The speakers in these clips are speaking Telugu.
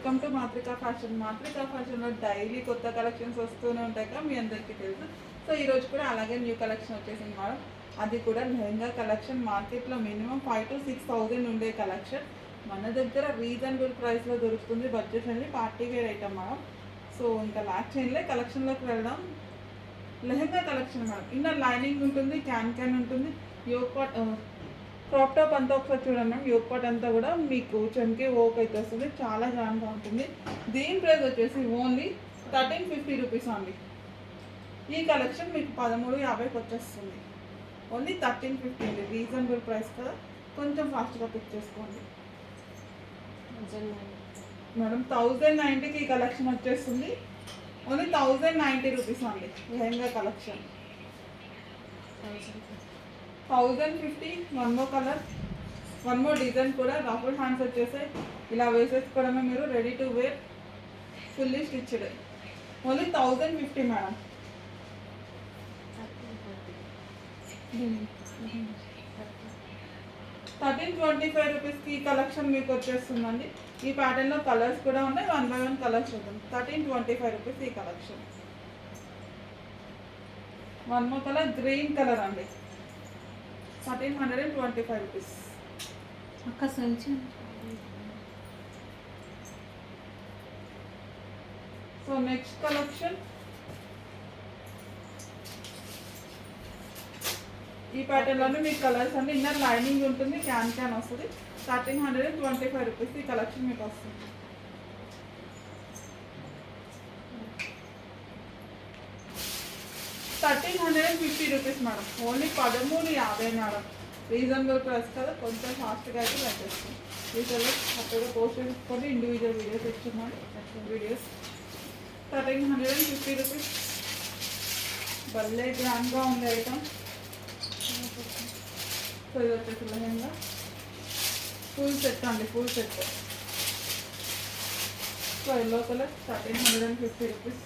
Welcome to Matrika fashion. Matrika ఫ్యాషన్లో డైలీ కొత్త కలెక్షన్స్ వస్తూనే ఉంటాయి కదా మీ అందరికీ తెలుసు. సో ఈరోజు కూడా అలాగే న్యూ కలెక్షన్ వచ్చేసింది మేడం. అది కూడా లెహంగా కలెక్షన్. మార్కెట్లో minimum five to six thousand ఉండే కలెక్షన్. మన దగ్గర రీజనబుల్ ప్రైస్లో దొరుకుతుంది. బడ్జెట్ అనేది party wear item madam. So ఇంకా లాక్ చేయలే కలెక్షన్లోకి వెళ్దాం. Lehenga collection madam. Inner lining ఉంటుంది క్యాన్ క్యాన్ ఉంటుంది. యోగ్ క్రాప్ టాప్ అంతా ఒకసారి చూడండి మ్యామ్ యోక్ పాట్ అంతా కూడా మీకు చంకే ఓక్ అయితే వస్తుంది. చాలా గ్రాండ్గా ఉంటుంది. దీని ప్రైస్ వచ్చేసి ఓన్లీ థర్టీన్ ఫిఫ్టీ రూపీస్ అండి. ఈ కలెక్షన్ మీకు పదమూడు యాభైకి వచ్చేస్తుంది ఓన్లీ థర్టీన్ ఫిఫ్టీ అండి. రీజనబుల్ ప్రైస్ కదా. కొంచెం ఫాస్ట్గా పిక్ చేసుకోండి. మేడం థౌజండ్ నైంటీకి ఈ కలెక్షన్ వచ్చేస్తుంది. ఓన్లీ థౌజండ్ నైంటీ రూపీస్ అండి. Lehenga collection thousand fifty one more colour one more design కూడా రఫుల్ హ్యాండ్స్ వచ్చేసాయి. ఇలా వేసేసుకోవడమే మీరు ready to wear fully stitched only thousand fifty madam thirteen twenty five రూపీస్కి ఈ కలెక్షన్ మీకు వచ్చేస్తుందండి. ఈ ప్యాటర్న్లో కలర్స్ కూడా ఉన్నాయి. వన్ బై వన్ కలర్స్ ఉంటుంది థర్టీన్ ట్వంటీ ఫైవ్ రూపీస్ ఈ collection one more colour green colour అండి. Thirteen hundred and twenty five rupees. అక్క సంచి. సో నెక్స్ట్ కలెక్షన్ ఈ ప్యాటర్న్లోనే మీకు కలర్స్ అన్ని ఇన్నర్ లైనింగ్ ఉంటుంది క్యాన్ క్యాన్ వస్తుంది. Thirteen hundred and twenty five rupees ఈ కలెక్షన్ మీకు వస్తుంది thirteen hundred and fifty rupees madam. Only పదమూడు యాభై మేడం. రీజనబుల్ ప్రైస్ కదా కొంచెం ఫాస్ట్గా అయితే పెట్టేస్తాం వీటిలో కొత్తగా పోస్ట్ చేసుకొని individual videos ఇచ్చున్నాడు videos thirteen hundred and fifty rupees భలే గ్రాండ్గా ఉంది ఐటమ్ సో ఇది వచ్చేసి లహంగా. ఫుల్ సెట్ అండి full set so yellow colour thirteen hundred and fifty rupees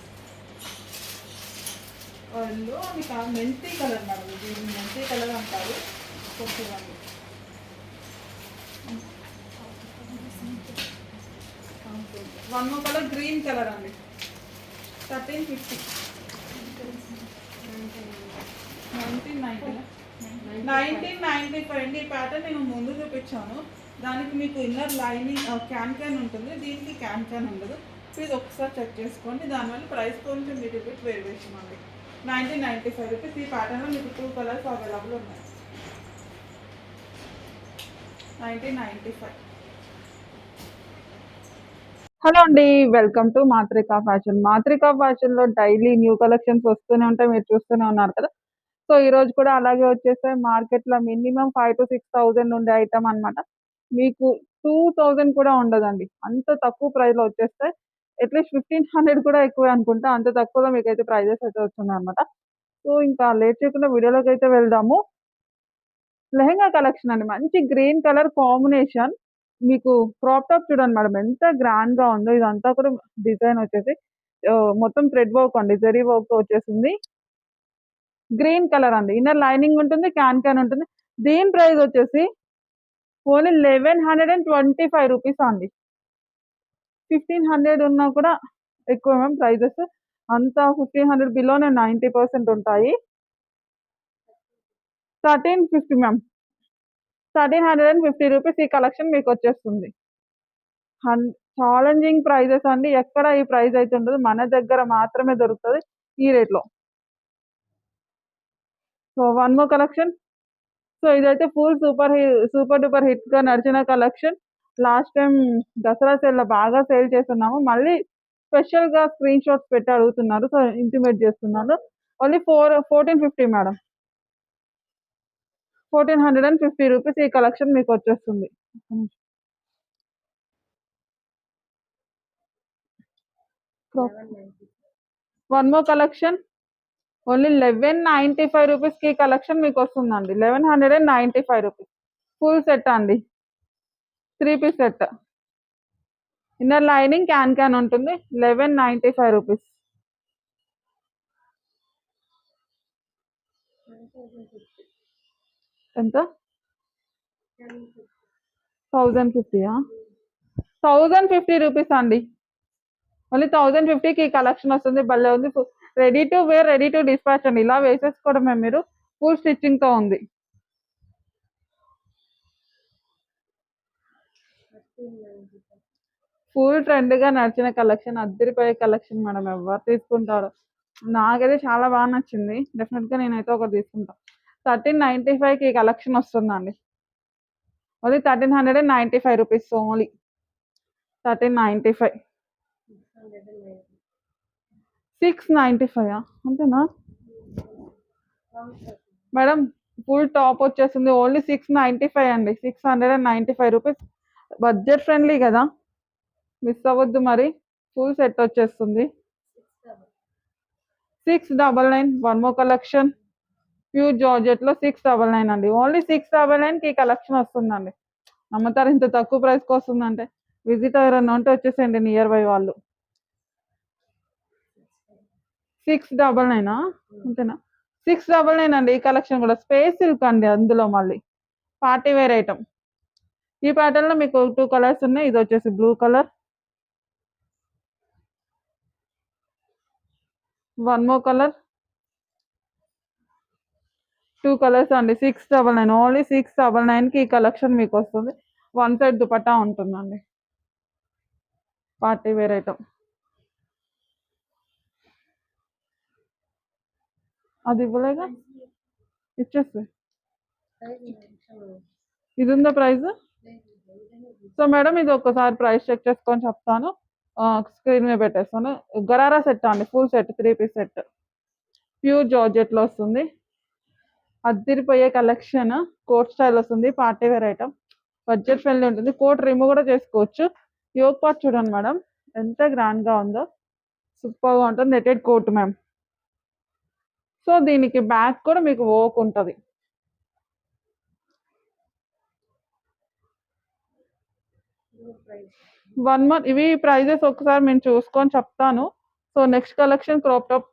వాళ్ళు మీకు మెంతి కలర్ మేడం ఇది మెంతి కలర్ అంటారు. కొంచెం అండి one more colour green colour అండి. Thirteen fifty nineteen ninety nineteen ninety five అండి. ఈ ప్యాటర్న్ నేను ముందు చూపించాను. దానికి మీకు ఇన్నర్ లైనింగ్ క్యాన్ క్యాన్ ఉంటుంది. దీనికి క్యాన్ క్యాన్ ఉండదు. ప్లీజ్ ఒకసారి చెక్ చేసుకోండి. దానివల్ల ప్రైస్ కొంచెం లిటిల్ బిట్ వేరియేషన్ ఉంది నైన్టీన్ నైన్టీ ఫైవ్ రూపీస్ ఈ ప్యాటర్న్లో మీకు టూ కలర్స్ అవైలబుల్ ఉన్నాయి. Nineteen ninety five. హలో అండి welcome to Matrika fashion. Matrika ఫ్యాషన్లో డైలీ న్యూ కలెక్షన్స్ వస్తూనే ఉంటాయి మీరు చూస్తూనే ఉన్నారు కదా. సో ఈ రోజు కూడా అలాగే వచ్చేసాయి మార్కెట్లో minimum five to six thousand ఉండే ఐటమ్ అనమాట మీకు టూ థౌజండ్ కూడా ఉండదండి. అంత తక్కువ ప్రైస్లో వచ్చేస్తాయి అట్లీస్ట్ ఫిఫ్టీన్ హండ్రెడ్ కూడా ఎక్కువే అనుకుంటా. అంత తక్కువలో మీకు అయితే ప్రైజెస్ అయితే వస్తున్నాయి అనమాట సో ఇంకా లేట్ చేయకుండా వీడియోలోకి అయితే వెళ్దాము. లెహంగా కలెక్షన్ అండి. మంచి గ్రీన్ కలర్ కాంబినేషన్. మీకు క్రాప్ టాప్ చూడండి మేడం. ఎంత గ్రాండ్గా ఉందో ఇదంతా కూడా డిజైన్ వచ్చేసి మొత్తం థ్రెడ్ వర్క్ అండి. జరీ వర్క్ వచ్చేసింది. గ్రీన్ కలర్ అండి. ఇన్నర్ లైనింగ్ ఉంటుంది క్యాన్ క్యాన్ ఉంటుంది. దీని ప్రైస్ వచ్చేసి only eleven hundred and twenty five rupees అండి. ఫిఫ్టీన్ హండ్రెడ్ ఉన్నా కూడా ఎక్కువ మ్యామ్ ప్రైజెస్. అంతా ఫిఫ్టీన్ హండ్రెడ్ బిలోనే నైంటీ పర్సెంట్ ఉంటాయి. Thirteen fifty ma'am. Thirteen hundred and fifty rupees ఈ కలెక్షన్ మీకు వచ్చేస్తుంది. హన్ ఛాలెంజింగ్ ప్రైజెస్ అండి. ఎక్కడ ఈ ప్రైస్ అయితే ఉండదు. మన దగ్గర మాత్రమే దొరుకుతుంది ఈ రేట్లో. So one more collection. So ఇదైతే ఫుల్ సూపర్ సూపర్ డూపర్ హిట్గా నడిచిన కలెక్షన్. లాస్ట్ టైం దసరా సేల్లో బాగా సేల్ చేస్తున్నాము. మళ్ళీ స్పెషల్గా స్క్రీన్ షాట్స్ పెట్టి అడుగుతున్నారు. సో ఇంటిమేట్ చేస్తున్నారు. Only four fourteen fifty madam. Fourteen hundred and fifty rupees ఈ కలెక్షన్ మీకు వచ్చేస్తుంది. One more collection. Only eleven ninety five రూపీస్కి కలెక్షన్ మీకు వస్తుందండి. Eleven hundred and ninety five rupees. Full set అండి. Three piece set. Inner lining can can ఉంటుంది. Eleven ninety five rupees. ఎంత? థౌజండ్ ఫిఫ్టీయా? థౌజండ్ ఫిఫ్టీ రూపీస్ అండి. ఓన్లీ థౌజండ్ ఫిఫ్టీకి ఈ కలెక్షన్ వస్తుంది. భలే ఉంది. Ready to wear ready to dispatch అండి. ఇలా వేసేసుకోవడమే మీరు. ఫుల్ స్టిచ్చింగ్తో ఉంది. ఫుల్ ట్రెండ్గా నడిచిన కలెక్షన్ అద్దరిపోయే కలెక్షన్ మేడం ఎవరు తీసుకుంటారు? నాకైతే చాలా బాగా నచ్చింది. డెఫినెట్గా నేనైతే ఒకటి తీసుకుంటా. థర్టీన్ నైంటీ ఫైవ్కి కి కలెక్షన్ వస్తుందండి. Only thirteen hundred and ninety five rupees only thirteen ninety five six ninety five అంతేనా? మేడం ఫుల్ టాప్ వచ్చేస్తుంది ఓన్లీ సిక్స్ నైంటీ ఫైవ్ అండి. Six hundred and ninety five rupees budget friendly కదా? మిస్ అవ్వద్దు మరి. ఫుల్ సెట్ వచ్చేస్తుంది. Six double nine one more collection pure జార్జెట్లో six double nine అండి. ఓన్లీ సిక్స్ డబల్ నైన్కి ఈ కలెక్షన్ వస్తుందండి. నమ్ముతారు ఇంత తక్కువ ప్రైస్కి వస్తుందంటే? విజిట్ ఎవరన్నా ఉంటే వచ్చేసేయండి నియర్ బై వాళ్ళు. సిక్స్ డబల్ నైనా అంతేనా? సిక్స్ డబల్ నైన్ అండి ఈ కలెక్షన్ కూడా. స్పేస్ సిల్క్ అండి అందులో మళ్ళీ. పార్టీ వేర్ ఐటమ్ ఈ pattern లో మీకు టూ కలర్స్ ఉన్నాయి. ఇది వచ్చేసి blue colour one more colour two colours అండి. Six double nine only six double నైన్కి ఈ కలెక్షన్ మీకు వస్తుంది. వన్ సైడ్ దుపట్టా ఉంటుందండి. పార్టీ వేర్ ఐటమ్ అది ఇవ్వలేగా ఇచ్చేస్తే. ఇది ఉందా ప్రైస్ సో మేడం ఇది ఒక్కసారి ప్రైస్ చెక్ చేసుకొని చెప్తాను. స్క్రీన్ మీద పెట్టేస్తాను. గరారా సెట్ అండి? Full set three piece set pure జార్జెట్లో వస్తుంది. అద్దరిపోయే కలెక్షన్ కోట్ స్టైల్ వస్తుంది. Party wear item budget friendly ఉంటుంది. కోట్ రిమూవ్ కూడా చేసుకోవచ్చు. యోగ్ పార్ట్ చూడండి మేడం. ఎంత గ్రాండ్గా ఉందో. సూపర్గా ఉంటుంది. నెటెడ్ కోట్ మ్యామ్ సో దీనికి బ్యాక్ కూడా మీకు ఓక్ ఉంటుంది. వన్ మంత్ ఇవి ప్రైజెస్ ఒకసారి నేను చూసుకొని చెప్తాను. So next collection crop top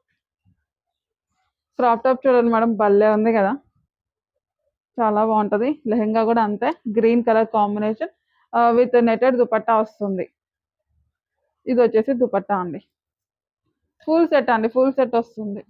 crop top చూడండి మేడం భలే ఉంది కదా. చాలా బాగుంటుంది. లెహెంగా కూడా అంతే. Green colour combination with netted dupatta వస్తుంది. ఇది వచ్చేసి దుపట్టా అండి. ఫుల్ సెట్ అండి ఫుల్ సెట్ వస్తుంది.